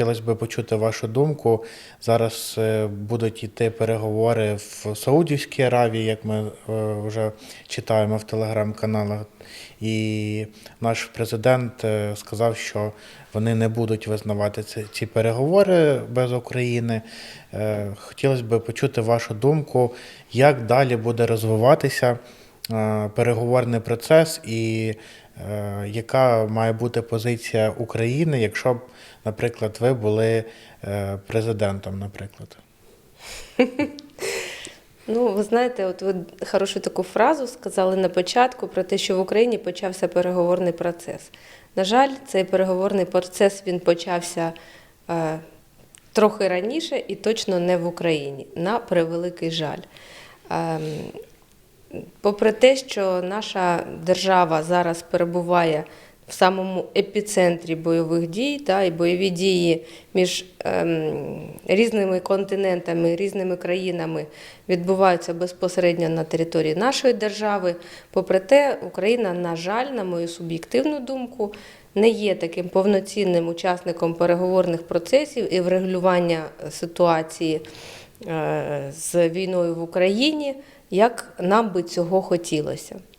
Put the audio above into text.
хотілося б почути вашу думку. Зараз е, будуть йти переговори в Саудівській Аравії, як ми е, вже читаємо в телеграм-каналах. І наш президент е, сказав, що вони не будуть визнавати ці, переговори без України. Хотілося б почути вашу думку, як далі буде розвиватися переговорний процес і е, яка має бути позиція України, якщо б, наприклад, ви були е, президентом, наприклад. Ну, ви знаєте, от ви хорошу таку фразу сказали на початку про те, що в Україні почався переговорний процес. На жаль, цей переговорний процес він почався е, трохи раніше і точно не в Україні, на превеликий жаль. Ем, попри те, що наша держава зараз перебуває в самому епіцентрі бойових дій, та, і бойові дії між ем, різними континентами, різними країнами відбуваються безпосередньо на території нашої держави. Попри те, Україна, на жаль, на мою суб'єктивну думку, не є таким повноцінним учасником переговорних процесів і врегулювання ситуації е, з війною в Україні, як нам би цього хотілося.